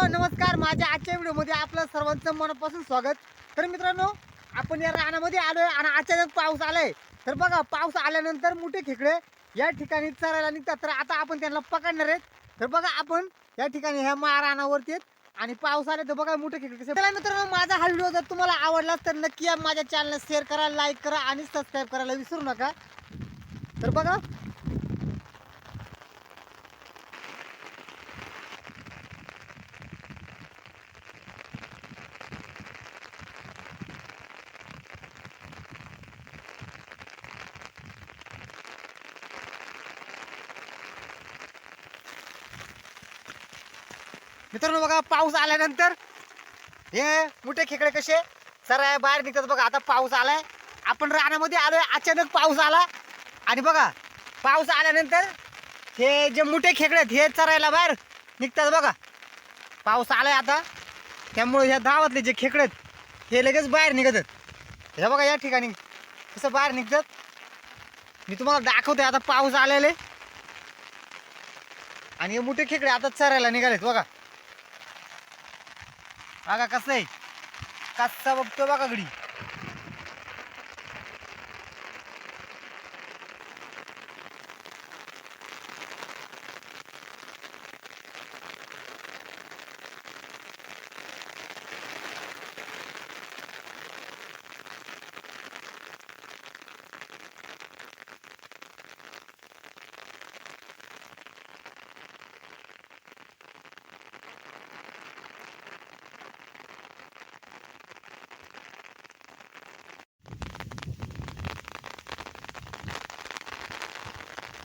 मित्रांनो नमस्कार. माझ्या आजच्या व्हिडिओमध्ये आपलं सर्वांचं मनापासून स्वागत. तर मित्रांनो आपण या रानामध्ये आलोय आणि अचानक पाऊस आलाय. तर बघा पाऊस आल्यानंतर मोठे खेकडे या ठिकाणी चरायला निघतात. तर आता आपण त्यांना पकडणार आहेत. तर बघा आपण या ठिकाणी ह्या मा रानावरती आहेत. आणि पाऊस आले तर बघा मोठे खेकडे चला मित्रांनो माझा हा व्हिडिओ जर तुम्हाला आवडला तर नक्की या माझ्या चॅनलला शेअर करा लाईक करा आणि सबस्क्राईब करायला विसरू नका. तर बघा मित्रांनो बघा पाऊस आल्यानंतर हे मोठे खेकडे कसे? सर बाहेर निघतात बघा आता पाऊस आलाय. आपण रानामध्ये आलोय अचानक पाऊस आला. आणि बघा पाऊस आल्यानंतर हे जे मोठे खेकडे आहेत हे चरायला बाहेर निघतात बघा. पाऊस आलाय आता. त्यामुळे ह्या धावातले जे खेकडे आहेत हे लगेच बाहेर निघतात हे बघा या ठिकाणी कसं बाहेर निघतात. मी तुम्हाला दाखवतोय आता पाऊस आलेले. आणि हे मोठे खेकडे आता चरायला निघालेत बघा. बघा कसं आहे? कसा बघतो बघा घडी.